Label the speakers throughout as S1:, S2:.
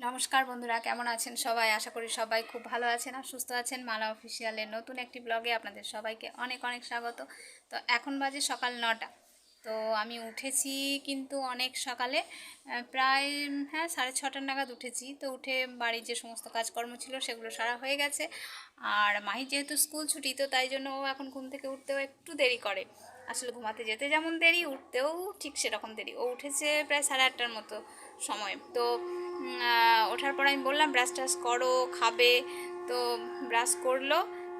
S1: নমস্কার বন্ধুরা, কেমন আছেন সবাই? আশা করি সবাই খুব ভালো আছেন আর সুস্থ আছেন। মালা অফিসিয়ালের নতুন একটি ব্লগে আপনাদের সবাইকে অনেক অনেক স্বাগত। তো এখন বাজে সকাল নটা। তো আমি উঠেছি কিন্তু অনেক সকালে প্রায় হ্যাঁ সাড়ে ছটার নাগাদ উঠেছি। তো উঠে বাড়ির যে সমস্ত কাজকর্ম ছিল সেগুলো সারা হয়ে গেছে। আর মাহি যেহেতু স্কুল ছুটি, তো তাই জন্য ও এখন ঘুম থেকে উঠতেও একটু দেরি করে। আসলে ঘুমাতে যেতে যেমন দেরি, উঠতেও ঠিক সেরকম দেরি। ও উঠেছে প্রায় সাড়ে আটটার মতো সময়। তো ওঠার পর আমি বললাম ব্রাশ টাশ করো, খাবে। তো ব্রাশ করল,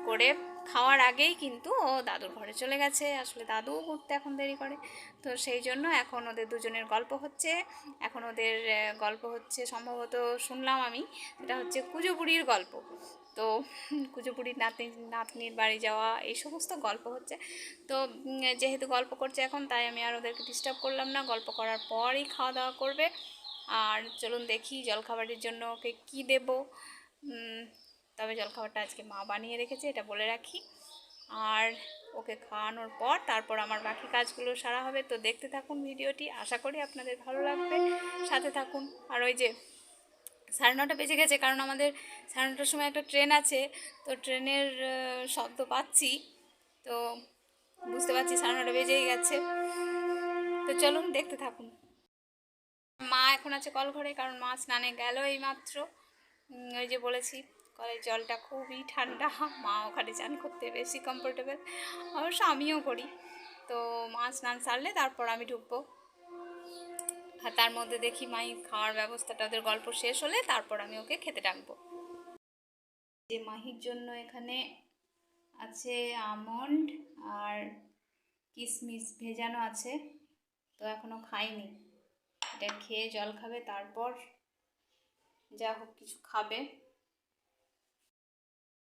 S1: করে খাওয়ার আগেই কিন্তু ও দাদুর ঘরে চলে গেছে। আসলে দাদু উঠতে এখন দেরি করে। তো সেই জন্য এখন ওদের দুজনের গল্প হচ্ছে। এখন ওদের গল্প হচ্ছে সম্ভবত শুনলাম আমি। এটা হচ্ছে কুজো গল্প। তো বুড়ির নাতনি নাতনির বাড়ি যাওয়া, এই সমস্ত গল্প হচ্ছে। তো যেহেতু গল্প করছে এখন, তাই আমি আর ওদেরকে ডিস্টার্ব করলাম না। গল্প করার পরই খাওয়া দাওয়া করবে। আর চলুন দেখি জলখাবারের জন্য ওকে কী দেবো। তবে জলখাবারটা আজকে মা বানিয়ে রেখেছে, এটা বলে রাখি। আর ওকে খাওয়ানোর পর তারপর আমার বাকি কাজগুলো সারা হবে। তো দেখতে থাকুন ভিডিওটি, আশা করি আপনাদের ভালো লাগবে। সাথে থাকুন। আর ওই যে সাড়ে নটা বেজে গেছে, কারণ আমাদের সাড়ে নটার সময় একটা ট্রেন আছে। তো ট্রেনের শব্দ পাচ্ছি। তো বুঝতে পারছি সাড়ে নটা বেজেই গেছে। তো চলুন দেখতে থাকুন। মা এখন আছে কল ঘরে কারণ মা স্নানে গেল এই মাত্র ওই যে বলেছি কলের জলটা খুবই ঠান্ডা। মা ওখানে চান করতে বেশি কমফোর্টেবল অবশ্য আমিও করি। তো মা স্নান সারলে তারপর আমি ঢুকবো। আর তার মধ্যে দেখি মাই খাওয়ার ব্যবস্থাটা, ওদের গল্প শেষ হলে তারপর আমি ওকে খেতে ডাকবো। যে মাহির জন্য এখানে আছে আমন্ড আর কিশমিশ ভেজানো আছে, তো এখনও খাইনি। এটা খেয়ে জল খাবে, তারপর যা হোক কিছু খাবে।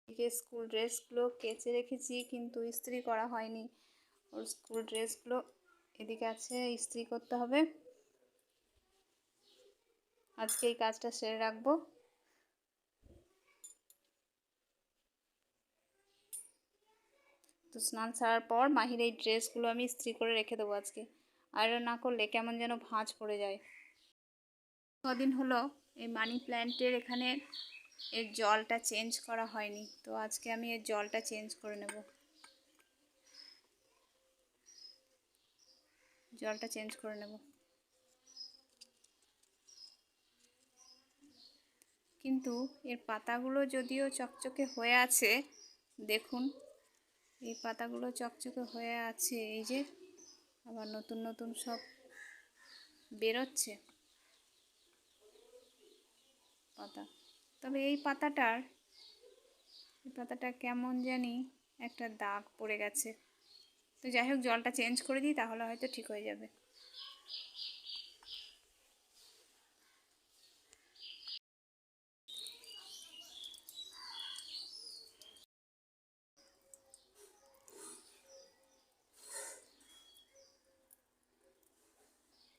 S1: এদিকে স্কুল ড্রেসগুলো কেচে রেখেছি, কিন্তু ইস্ত্রি করা হয়নি। ওর স্কুল ড্রেসগুলো এদিকে আছে, ইস্ত্রি করতে হবে। আজকে এই কাজটা সেরে রাখব। তো স্নান সারার পর মাহির এই ড্রেসগুলো আমি ইস্ত্রি করে রেখে দেবো আজকে। আয়রন না করলে কেমন যেন ভাঁজ পড়ে যায়। কদিন হলো এই মানি প্ল্যান্টের এখানে এর জলটা চেঞ্জ করা হয়নি। তো আজকে আমি এর জলটা চেঞ্জ করে নেব। জলটা চেঞ্জ করে নেব। কিন্তু এর পাতাগুলো যদিও চকচকে হয়ে আছে, দেখুন, এই পাতাগুলো চকচকে হয়ে আছে, এই যে আবার নতুন নতুন সব বেরোচ্ছে পাতা। তবে এই পাতাটার, এই পাতাটা কেমন জানি একটা দাগ পড়ে গেছে। তো যাই হোক, জলটা চেঞ্জ করে দিই, তাহলে হয়তো ঠিক হয়ে যাবে।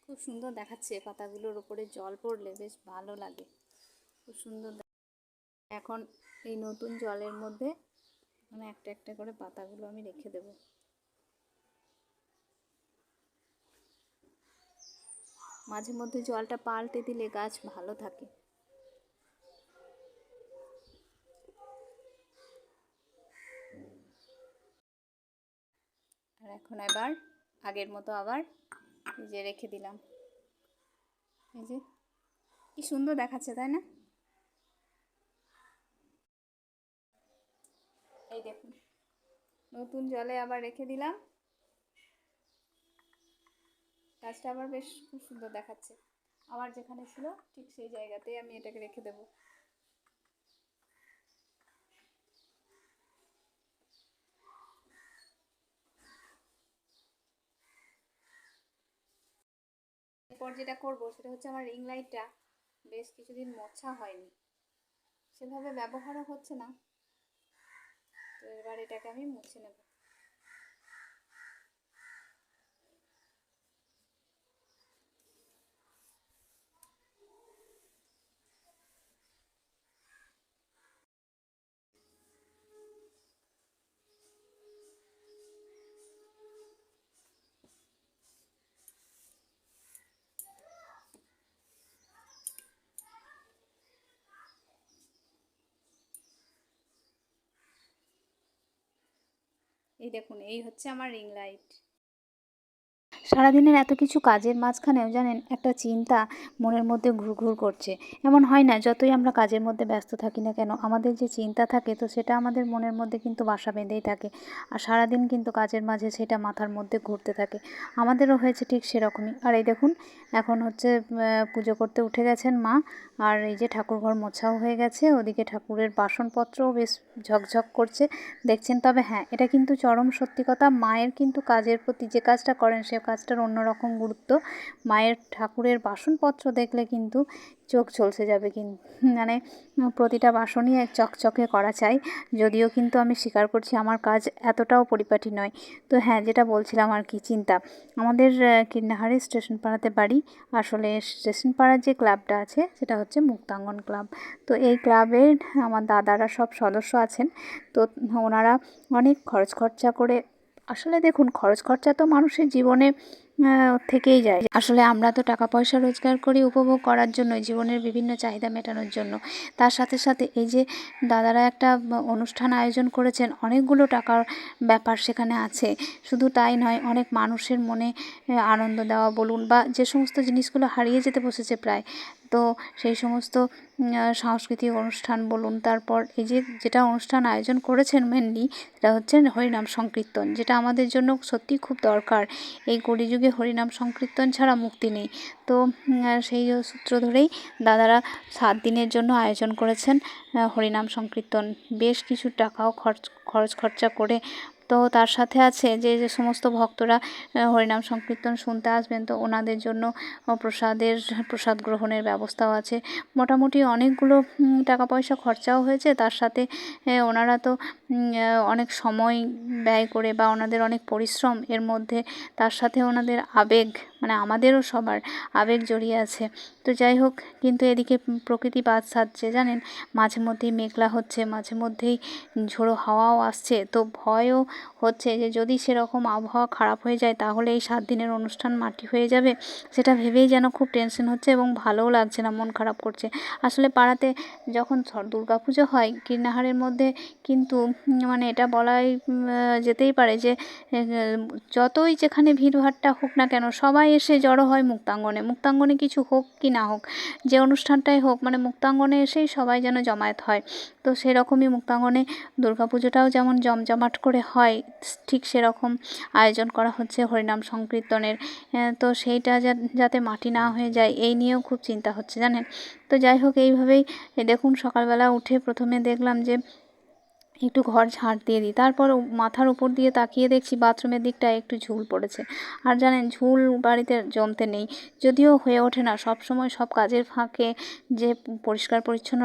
S1: খুব সুন্দর দেখাচ্ছে পাতাগুলোর ওপরে জল পড়লে, বেশ ভালো লাগে। খুব সুন্দর এখন এই নতুন জলের মধ্যে মানে একটা একটা করে পাতাগুলো আমি রেখে দেব। মাঝে মধ্যে জলটা পাল্টে দিলে গাছ ভালো থাকে। আর এখন এবার আগের মতো আবার যে রেখে দিলাম। এই যে কি সুন্দর দেখাচ্ছে, তাই না? এই দেখুন। নতুন জলে আবার রেখে দিলাম। গাছটা আবার বেশ খুব সুন্দর দেখাচ্ছে। আমার যেখানে ছিল, ঠিক সেই জায়গাতেই আমি এটাকে রেখে দেবো। এরপর যেটা করব, সেটা হচ্ছে আমার রিং লাইটটা। বেশ কিছুদিন মোছা হয়নি। সেভাবে ব্যবহারও হচ্ছে না। তো এবার এটাকে আমি মুছে নেব। এই দেখুন এই হচ্ছে আমার রিং লাইট সারাদিনের এত কিছু কাজের মাঝখানেও জানেন একটা চিন্তা মনের মধ্যে ঘুরঘুর করছে। এমন হয় না, যতই আমরা কাজের মধ্যে ব্যস্ত থাকি না কেন, আমাদের যে চিন্তা থাকে তো সেটা আমাদের মনের মধ্যে কিন্তু বাসা বেঁধেই থাকে। আর সারাদিন কিন্তু কাজের মাঝে সেটা মাথার মধ্যে ঘুরতে থাকে। আমাদেরও হয়েছে ঠিক সেরকমই। আর এই দেখুন, এখন হচ্ছে পুজো করতে উঠে গেছেন মা, আর এই যে ঠাকুরঘর মোছাও হয়ে গেছে, ওদিকে ঠাকুরের বাসনপত্রও বেশ ঝকঝক করছে। দেখছেন তবে হ্যাঁ এটা কিন্তু চরম সত্যি কথা, মায়ের কিন্তু কাজের প্রতি যে কাজটা করেন সে কাজটার অন্যরকম গুরুত্ব। মায়ের ঠাকুরের বাসনপত্র দেখলে কিন্তু চোখ চলসে যাবে কিন্তু মানে প্রতিটা বাসনই এক চকচকে করা চাই। যদিও কিন্তু আমি স্বীকার করছি আমার কাজ এতটাও পরিপাটি নয়। তো হ্যাঁ যেটা বলছিলাম আর কি, চিন্তা। আমাদের কিন্নাহারি স্টেশন পাড়াতে বাড়ি। আসলে স্টেশন পাড়ার যে ক্লাবটা আছে, সেটা হচ্ছে মুক্তাঙ্গন ক্লাব। তো এই ক্লাবের আমার দাদারা সব সদস্য আছেন। তো ওনারা অনেক খরচ খরচা করে আসলে দেখুন, খরচ খরচা তো মানুষের জীবনে থেকেই যায়। আসলে আমরা তো টাকা পয়সা রোজগার করি উপভোগ করার জন্য, জীবনের বিভিন্ন চাহিদা মেটানোর জন্য। তার সাথে সাথে এই যে দাদারা একটা অনুষ্ঠান আয়োজন করেছেন, অনেকগুলো টাকার ব্যাপার সেখানে আছে। শুধু তাই নয়, অনেক মানুষের মনে আনন্দ দেওয়া বলুন বা যে সমস্ত জিনিসগুলো হারিয়ে যেতে বসেছে প্রায় তো সেই সমস্ত সাংস্কৃতিক অনুষ্ঠান বলুন, তারপর এই যে যেটা অনুষ্ঠান আয়োজন করেছেন মেনলি সেটা হচ্ছে হরিনাম সংকীর্তন, যেটা আমাদের জন্য সত্যিই খুব দরকার। এই কলিযুগে হরিনাম সংকীর্তন ছাড়া মুক্তি নেই। তো সেই সূত্র ধরেই দাদারা সাত দিনের জন্য আয়োজন করেছেন হরিনাম সংকীর্তন। বেশ কিছু টাকাও খরচ খরচ খরচা করে তো তার সাথে আছে যে যে সমস্ত ভক্তরা হরিনাম সংকীর্তন শুনতে আসবেন, তো ওনাদের জন্য প্রসাদের, প্রসাদ গ্রহণের ব্যবস্থাও আছে। মোটামুটি অনেকগুলো টাকা পয়সা খরচাও হয়েছে। তার সাথে ওনারা তো অনেক সময় ব্যয় করে বা ওনাদের অনেক পরিশ্রম, এর মধ্যে তার সাথে ওনাদের আবেগ মানে আমাদেরও সবার আবেগ জড়িয়ে আছে। তো যাই হোক, কিন্তু এদিকে প্রকৃতি বাদ সাধছে, জানেন? মাঝে মধ্যেই মেঘলা হচ্ছে, মাঝে মধ্যেই ঝোড়ো হাওয়াও আসছে। তো ভয়ও হচ্ছে যে, যদি সেরকম আবহাওয়া খারাপ হয়ে যায়, তাহলে এই সাত দিনের অনুষ্ঠান মাটি হয়ে যাবে। সেটা ভেবেই যেন খুব টেনশন হচ্ছে এবং ভালোও লাগছে না, মন খারাপ করছে। আসলে পাড়াতে যখন দুর্গা পুজো হয় কীর্ণাহারের মধ্যে কিন্তু মানে এটা বলাই যেতেই পারে যে যতই যেখানে ভিড়ভাট্টা হোক না কেন, সবাই এসে জড়ো হয় মুক্তাঙ্গনে। মুক্তাঙ্গনে কিছু হোক কি না হোক, যে অনুষ্ঠানটাই হোক মানে মুক্তাঙ্গনে এসেই সবাই যেন জমায়েত হয়। তো সেরকমই মুক্তাঙ্গনে দুর্গাপুজোটাও যেমন জমজমাট করে হয়, ঠিক সেরকম আয়োজন করা হচ্ছে হরিনাম সংকীর্তনের। তো সেইটা যাতে মাটি না হয়ে যায়, এই নিয়েও খুব চিন্তা হচ্ছে, জানেন? তো যাই হোক, এইভাবেই দেখুন সকালবেলা উঠে প্রথমে দেখলাম যে একটু ঘর ঝাঁট দিয়ে দিই। তারপর মাথার উপর দিয়ে তাকিয়ে দেখছি বাথরুমের দিকটা একটু ঝুল পড়েছে। আর জানেন, ঝুল বাড়িতে জমতে নেই। যদিও হয়ে ওঠে না সব সময় সব কাজের ফাঁকে যে পরিষ্কার পরিচ্ছন্ন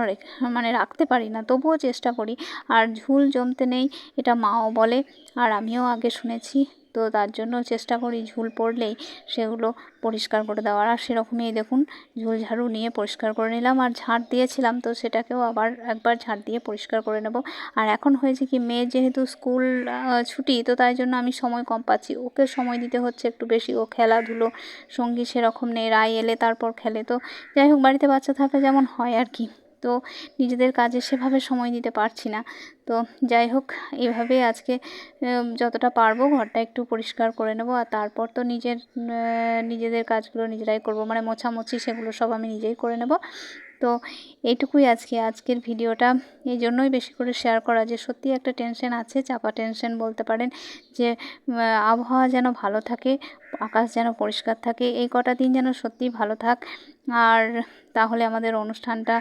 S1: মানে রাখতে পারি না, তবুও চেষ্টা করি। আর ঝুল জমতে নেই, এটা মাও বলে। আর আমিও আগে শুনেছি তো তার জন্য চেষ্টা করি ঝুল পড়লেই সেগুলো পরিষ্কার করে দেওয়ার। আর সেরকমই দেখুন, ঝুল ঝাড়ু নিয়ে পরিষ্কার করে নিলাম। আর ঝাঁট দিয়েছিলাম তো সেটাকেও আবার একবার ঝাঁট দিয়ে পরিষ্কার করে নেব। আর এখন হয়েছে কি মেয়ে যেহেতু স্কুল ছুটি তো তাই জন্য আমি সময় কম পাচ্ছি। ওকে সময় দিতে হচ্ছে একটু বেশি। ও খেলাধুলো, সঙ্গী সেরকম নেই। রায় এলে তারপর খেলে। তো যাই হোক, বাড়িতে বাচ্চা থাকলে যেমন হয় আর কি। তো নিজেদের কাজে সেভাবে সময় দিতে পারছি না। তো যাই হোক এইভাবে আজকে যতটা পারব ঘরটা একটু পরিষ্কার করে নেব আর তারপর তো নিজের নিজেদের কাজগুলো নিজেরাই করব। মানে মোছামুছি সেগুলো সব আমি নিজেই করে নেব। তো এইটুকুই আজকে, আজকের ভিডিওটা। এই জন্যই বেশি করে শেয়ার করা যে সত্যি একটা টেনশন আছে, চাপা টেনশন বলতে পারেন যে আবহাওয়া যেন ভালো থাকে, আকাশ যেন পরিষ্কার থাকে, এই কটা দিন যেন সত্যিই ভালো থাক। আর তাহলে আমাদের অনুষ্ঠানটা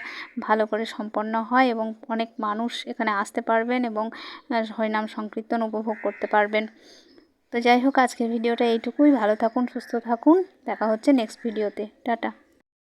S1: ভালো করে সম্পন্ন হয় এবং অনেক মানুষ এখানে আসতে পারবেন এবং হরিনাম সংকীর্তন উপভোগ করতে পারবেন। তো যাই হোক, আজকের ভিডিওটা এইটুকুই। ভালো থাকুন, সুস্থ থাকুন। দেখা হচ্ছে নেক্সট ভিডিওতে টাটা।